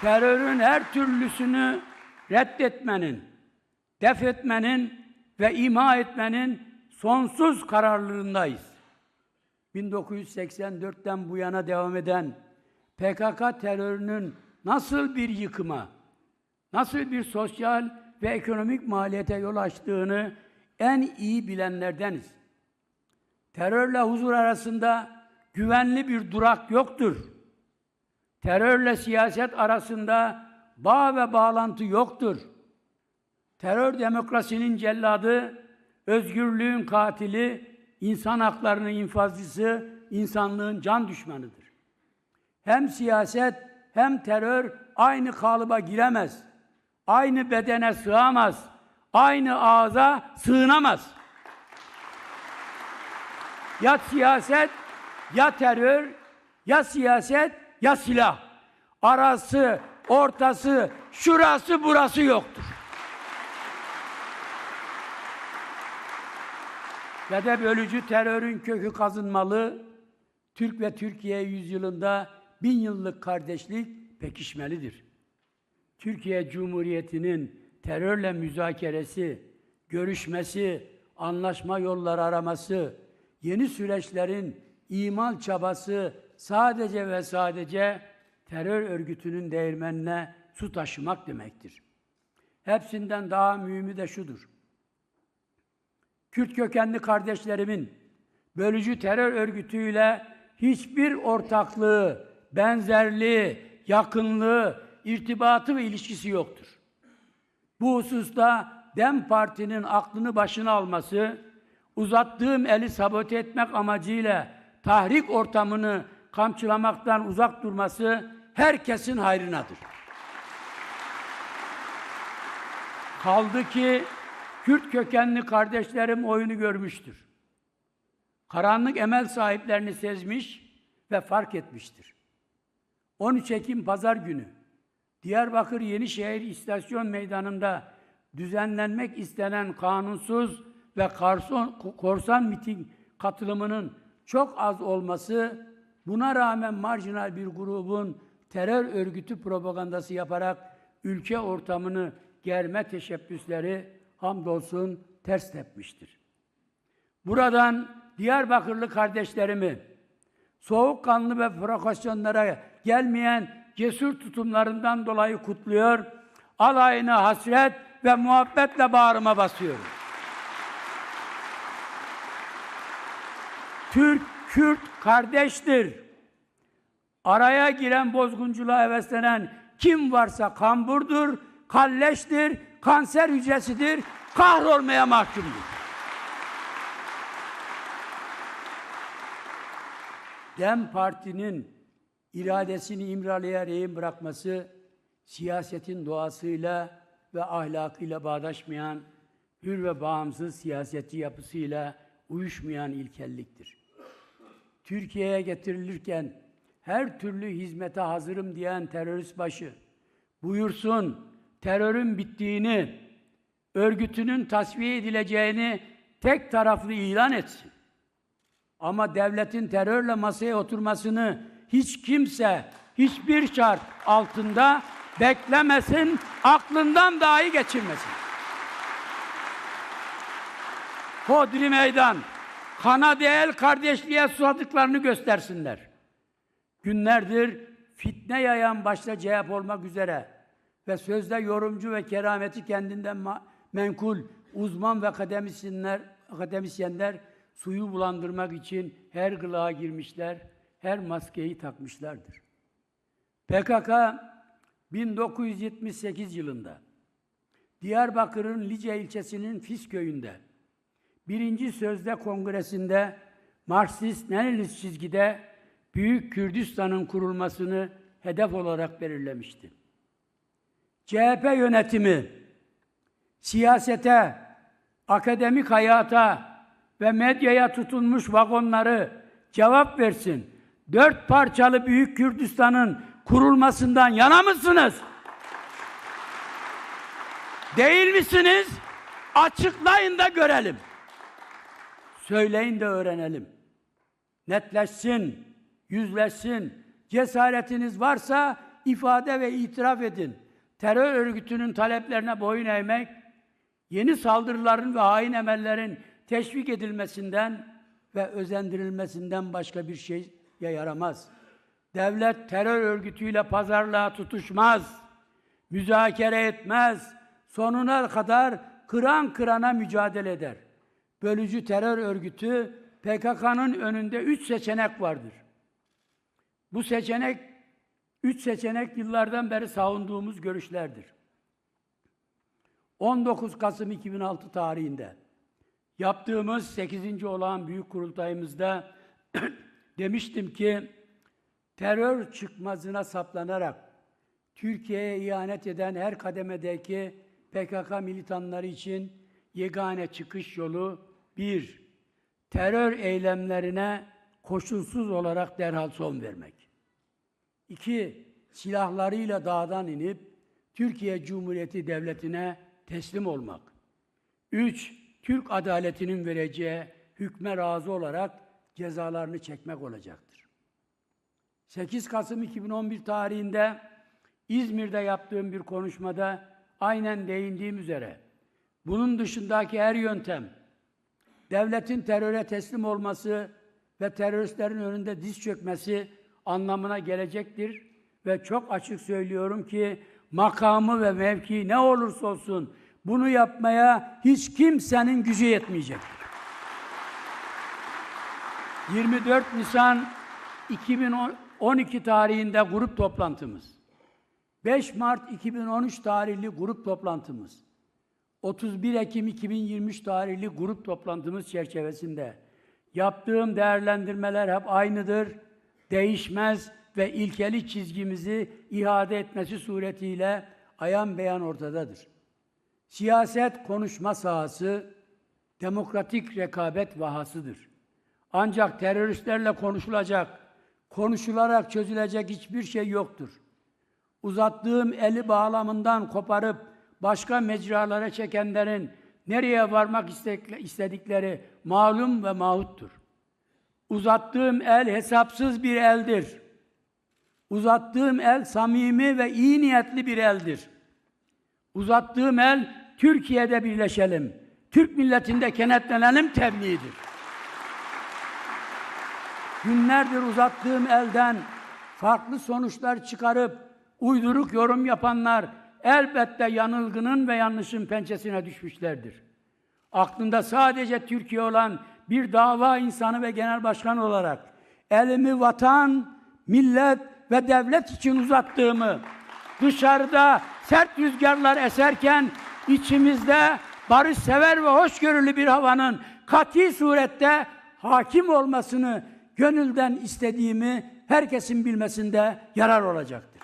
terörün her türlüsünü reddetmenin, def etmenin ve ima etmenin sonsuz kararlılığındayız. 1984'ten bu yana devam eden PKK terörünün nasıl bir yıkıma, nasıl bir sosyal ve ekonomik maliyete yol açtığını en iyi bilenlerdeniz. Terörle huzur arasında güvenli bir durak yoktur. Terörle siyaset arasında bağ ve bağlantı yoktur. Terör demokrasinin celladı, özgürlüğün katili, insan haklarının infazcısı, insanlığın can düşmanıdır. Hem siyaset hem terör aynı kalıba giremez. Aynı bedene sığamaz. Aynı ağza sığınamaz. Ya siyaset, ya terör, ya siyaset, ya silah. Arası, ortası, şurası, burası yoktur. Ve de bölücü terörün kökü kazınmalı, Türk ve Türkiye yüzyılında bin yıllık kardeşlik pekişmelidir. Türkiye Cumhuriyeti'nin terörle müzakeresi, görüşmesi, anlaşma yolları araması, yeni süreçlerin imal çabası sadece ve sadece terör örgütünün değirmenine su taşımak demektir. Hepsinden daha mühimi de şudur. Kürt kökenli kardeşlerimin bölücü terör örgütüyle hiçbir ortaklığı, benzerliği, yakınlığı, irtibatı ve ilişkisi yoktur. Bu hususta DEM Parti'nin aklını başına alması, uzattığım eli sabote etmek amacıyla tahrik ortamını kamçılamaktan uzak durması herkesin hayrınadır. Kaldı ki Kürt kökenli kardeşlerim oyunu görmüştür. Karanlık emel sahiplerini sezmiş ve fark etmiştir. 13 Ekim Pazar günü Diyarbakır Yenişehir İstasyon Meydanı'nda düzenlenmek istenen kanunsuz ve karson, korsan miting katılımının çok az olması, buna rağmen marjinal bir grubun terör örgütü propagandası yaparak ülke ortamını germe teşebbüsleri hamdolsun ters tepmiştir. Buradan Diyarbakırlı kardeşlerimi soğukkanlı ve provokasyonlara gelmeyen cesur tutumlarından dolayı kutluyor, alayına hasret ve muhabbetle bağrıma basıyorum. Türk, Kürt kardeştir. Araya giren bozgunculuğa heveslenen kim varsa kamburdur, kalleştir, kanser hücresidir, kahrolmaya mahkumdur. Dem Parti'nin iradesini imralaya rehin bırakması, siyasetin doğasıyla ve ahlakıyla bağdaşmayan, hür ve bağımsız siyaseti yapısıyla uyuşmayan ilkelliktir. Türkiye'ye getirilirken her türlü hizmete hazırım diyen terörist başı, buyursun terörün bittiğini, örgütünün tasfiye edileceğini tek taraflı ilan etsin. Ama devletin terörle masaya oturmasını hiç kimse, hiçbir şart altında beklemesin, aklından dahi geçirmesin. Hodri meydan, kana değil kardeşliğe susadıklarını göstersinler. Günlerdir fitne yayan başta CHP olmak üzere ve sözde yorumcu ve kerameti kendinden menkul uzman ve akademisyenler, akademisyenler suyu bulandırmak için her gılığa girmişler, her maskeyi takmışlardır. PKK 1978 yılında Diyarbakır'ın Lice ilçesinin Fis köyünde birinci sözde kongresinde Marksist-Leninist çizgide Büyük Kürdistan'ın kurulmasını hedef olarak belirlemişti. CHP yönetimi siyasete, akademik hayata ve medyaya tutunmuş vagonları cevap versin. Dört parçalı Büyük Kürdistan'ın kurulmasından yana mısınız? Değil misiniz? Açıklayın da görelim. Söyleyin de öğrenelim. Netleşsin, yüzleşsin. Cesaretiniz varsa ifade ve itiraf edin. Terör örgütünün taleplerine boyun eğmek, yeni saldırıların ve hain emellerin teşvik edilmesinden ve özendirilmesinden başka bir şeye yaramaz. Devlet terör örgütüyle pazarlığa tutuşmaz, müzakere etmez, sonuna kadar kıran kırana mücadele eder. Bölücü terör örgütü PKK'nın önünde üç seçenek vardır. Bu seçenek, üç seçenek yıllardan beri savunduğumuz görüşlerdir. 19 Kasım 2006 tarihinde yaptığımız 8. olağan büyük kurultayımızda demiştim ki terör çıkmazına saplanarak Türkiye'ye ihanet eden her kademedeki PKK militanları için yegane çıkış yolu bir, terör eylemlerine koşulsuz olarak derhal son vermek. İki, silahlarıyla dağdan inip Türkiye Cumhuriyeti Devleti'ne teslim olmak. Üç, Türk adaletinin vereceği hükme razı olarak cezalarını çekmek olacaktır. 8 Kasım 2011 tarihinde İzmir'de yaptığım bir konuşmada aynen değindiğim üzere bunun dışındaki her yöntem devletin teröre teslim olması ve teröristlerin önünde diz çökmesi anlamına gelecektir ve çok açık söylüyorum ki makamı ve mevki ne olursa olsun bunu yapmaya hiç kimsenin gücü yetmeyecek. 24 Nisan 2012 tarihinde grup toplantımız. 5 Mart 2013 tarihli grup toplantımız. 31 Ekim 2023 tarihli grup toplantımız çerçevesinde yaptığım değerlendirmeler hep aynıdır, değişmez ve ilkeli çizgimizi ihade etmesi suretiyle ayan beyan ortadadır. Siyaset konuşma sahası, demokratik rekabet vahasıdır. Ancak teröristlerle konuşulacak, konuşularak çözülecek hiçbir şey yoktur. Uzattığım eli bağlamından koparıp başka mecralara çekenlerin nereye varmak istedikleri malum ve mahuttur. Uzattığım el hesapsız bir eldir. Uzattığım el samimi ve iyi niyetli bir eldir. Uzattığım el Türkiye'de birleşelim. Türk milletinde kenetlenelim tebliğidir. Günlerdir uzattığım elden farklı sonuçlar çıkarıp uyduruk yorum yapanlar elbette yanılgının ve yanlışın pençesine düşmüşlerdir. Aklında sadece Türkiye olan bir dava insanı ve genel başkan olarak elimi vatan, millet ve devlet için uzattığımı, dışarıda sert rüzgarlar eserken içimizde barışsever ve hoşgörülü bir havanın kati surette hakim olmasını gönülden istediğimi herkesin bilmesinde yarar olacaktır.